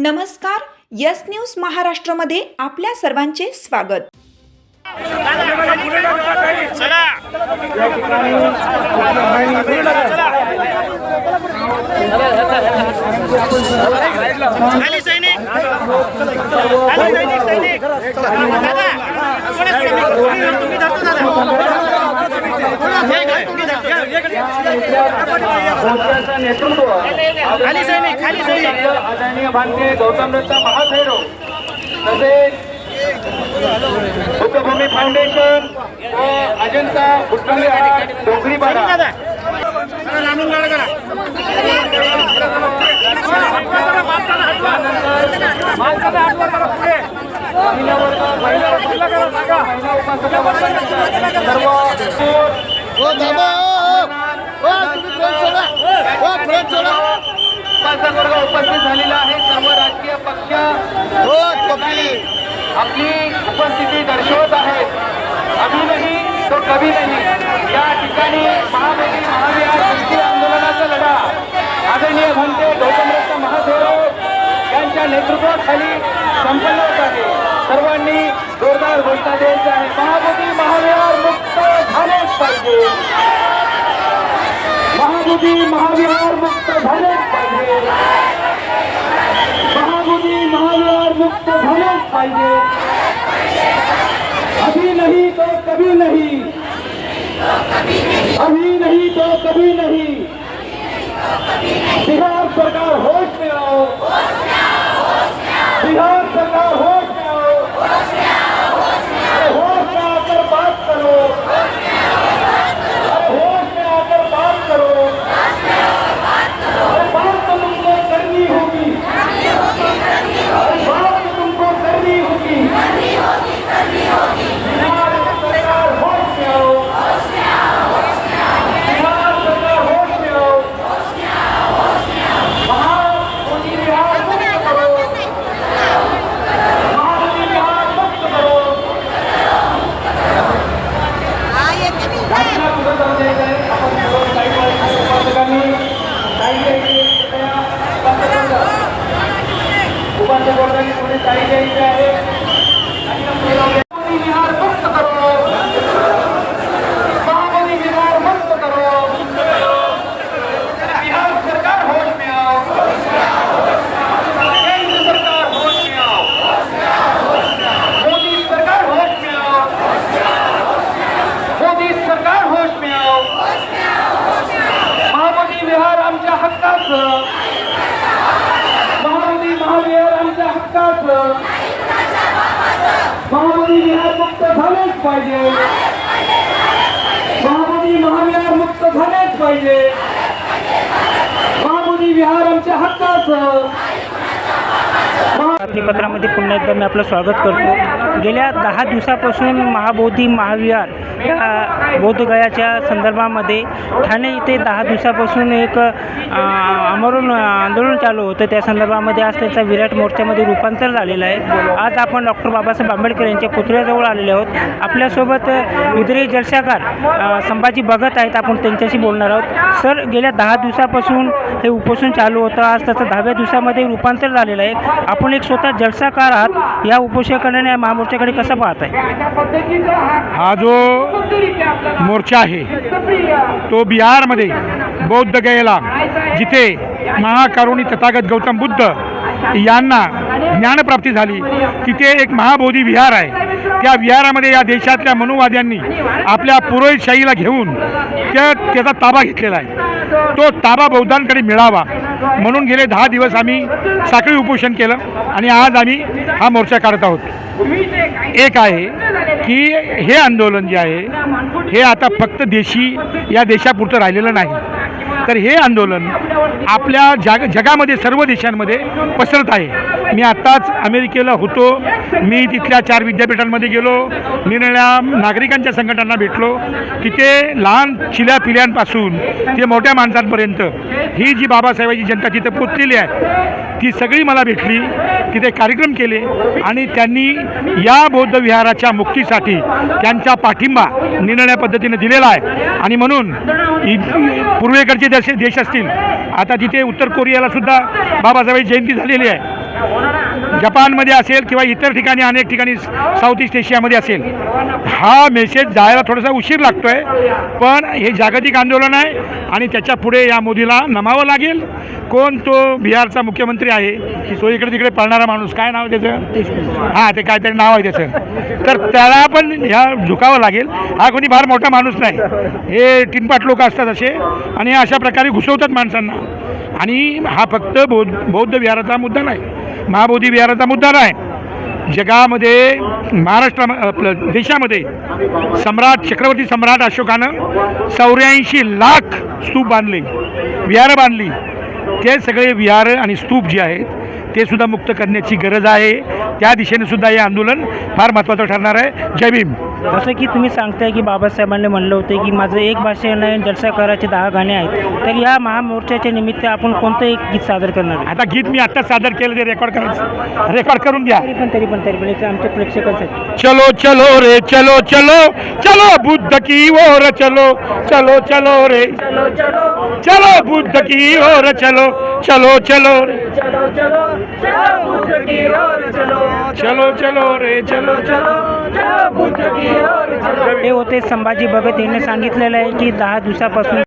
नमस्कार yes news महाराष्ट्रमध्ये आपल्या सर्वांचे स्वागत. सैनिक खाली सैनिक सैनिक दादा कोण आहे सैनिक? तुम्ही धरतो दादा हे घे, तुम्ही धरतो. मोर्चाचं नेतृत्व आदरणीय भांडे गौतम दत्त महाथैरो तसेच बुद्धभूमी फाउंडेशन व अजंता आड डोंगरी बारा दादा वर्ग उपस्थित झालेला आहे. सर्व राजकीय पक्ष आपली उपस्थिती दर्शवत आहेत. अभी नाही तो कभी नाही. या ठिकाणी महाबोधी महाविहार मुक्ती आंदोलनाचा लढा. आदरणीय भंते गौतमदत्त महादेव यांच्या नेतृत्वाखाली संपन्न होत आहे. सर्वांनी जोरदार घोषणा द्यायची आहे महाबोधी महाविहार मुक्त झालेच पाहिजे महाबोधी महाविहार मुक्त झालेच पाहिजे महाबोधी महाविहार मुक्त झालेच पाहिजे अभी नाही तो कभी नाही. अभी नाही तो कभी नाही. बिहार सरकार हो हक्काचं महामोदी विहार मुक्त झालेच पाहिजे महामोदी महाविहार मुक्त झालेच पाहिजे महामोदी विहार आमच्या हक्काचं बातमीपत्रामध्ये पुन्हा एकदा मी आपलं स्वागत करतो. गेल्या दहा दिवसापासून महाबोधी महाविहार या बोधगयाच्या संदर्भामध्ये ठाणे इथे दहा दिवसापासून एक अ, आमरण आंदोलन चालू होतं. त्या संदर्भामध्ये आज त्याचा विराट मोर्चामध्ये रूपांतर झालेलं आहे. आज आपण डॉक्टर बाबासाहेब आंबेडकर यांच्या पुतळ्याजवळ आलेले आहोत. आपल्यासोबत विद्रे जलशाकार संभाजी भगत आहेत. आपण त्यांच्याशी बोलणार आहोत. सर गेल्या दहा दिवसापासून हे उपोषण चालू होतं. आज त्याचं दहाव्या दिवसामध्ये रूपांतर झालेलं आहे. आपण एक स्वतः जलसाकार आहात या उपोषणाकडे या महामोर्चाकडे कसं पाहत आहे हा जो मोर्चा आहे तो बिहारमध्ये बौद्ध गयेला जिथे महाकारुणी तथागत गौतम बुद्ध यांना ज्ञानप्राप्ती झाली तिथे एक महाबोधी विहार आहे. त्या विहारामध्ये या देशातल्या मनुवाद्यांनी आपल्या पुरोहितशाहीला घेऊन त्या त्याचा ताबा घेतलेला आहे. तो ताबा बौद्धांकडे मिळावा. म्हणून गेले दहा दिवस आम्ही साखळी उपोषण केलं आणि आज आम्ही हा मोर्चा काढत आहोत. एक आहे की हे आंदोलन जे आहे हे आता फक्त देशी या देशापुरतं राहिलेलं नाही. तर हे आंदोलन आपल्या जग जगामध्ये सर्व देशांमध्ये पसरत आहे. मी आत्ताच अमेरिकेला होतो. मी तिथल्या चार विद्यापीठांमध्ये गेलो. निरनिळ्या नागरिकांच्या संघटनांना भेटलो. तिथे लहान चिल्या पिल्यांपासून ते मोठ्या माणसांपर्यंत ही जी बाबासाहेबांची जनता तिथे पोचलेली आहे ती सगळी मला भेटली. तिथे कार्यक्रम केले आणि त्यांनी या बौद्ध विहाराच्या मुक्तीसाठी त्यांचा पाठिंबा निरनिळ्या पद्धतीने दिलेला आहे. आणि म्हणून पूर्वेकडचे देश देश असतील. आता तिथे उत्तर कोरियाला सुद्धा बाबासाहेब जयंती झालेली आहे. जपानमध्ये असेल किंवा इतर ठिकाणी अनेक ठिकाणी साऊथ ईस्ट एशियामध्ये असेल. हा मेसेज जायला थोडासा उशीर लागतो आहे पण हे जागतिक आंदोलन आहे आणि त्याच्या पुढे या मोदीला नमावं लागेल. कोण तो बिहारचा मुख्यमंत्री आहे की तो इकडे तिकडे पळणारा माणूस काय नाव आहे त्याचं? हां ते काहीतरी नाव आहे त्याचं. तर त्याला पण ह्या झुकावं लागेल. हा कोणी फार मोठा माणूस नाही. हे टिनपाट लोक असतात असे आणि अशा प्रकारे घुसवतात माणसांना. आणि हा फक्त बौद्ध बौद्ध विहाराचा मुद्दा नाही. महाबोधी विहाराचा मुद्दा नाही. जगामध्ये महाराष्ट्रा आपलं देशामध्ये सम्राट चक्रवर्ती सम्राट अशोकानं चौऱ्याऐंशी लाख स्तूप बांधले. विहारं बांधली. ते सगळे विहार आणि स्तूप जे आहेत ते सुद्धा मुक्त करण्याची गरज आहे. त्या दिशेने सुद्धा हे आंदोलन फार महत्त्वाचं ठरणार आहे. जय भीम. जसं की तुम्ही सांगताय की बाबासाहेबांनी म्हणलं होतं की माझं एक भाषण आहे जलसा करायचे दहा गाणे आहेत. तर या महामोर्चाच्या निमित्त आपण कोणतं एक गीत सादर करणार आहे? आता गीत मी आत्ताच सादर केलं ते रेकॉर्ड करायचं रेकॉर्ड करून घ्या. तरी पण तरी पण तरी पण एक आमच्या प्रेक्षकांसाठी. चलो चलो रे चलो चलो चलो बुद्ध की ओर चलो चलो चलो रे। चलो चलो चलो बुद्ध की ओर चलो चलो चलो रे। चलो चलो रे चलो चलो। हे होते संभाजी भगत यांनी सांगितलेलं आहे की दहा दिवसापासून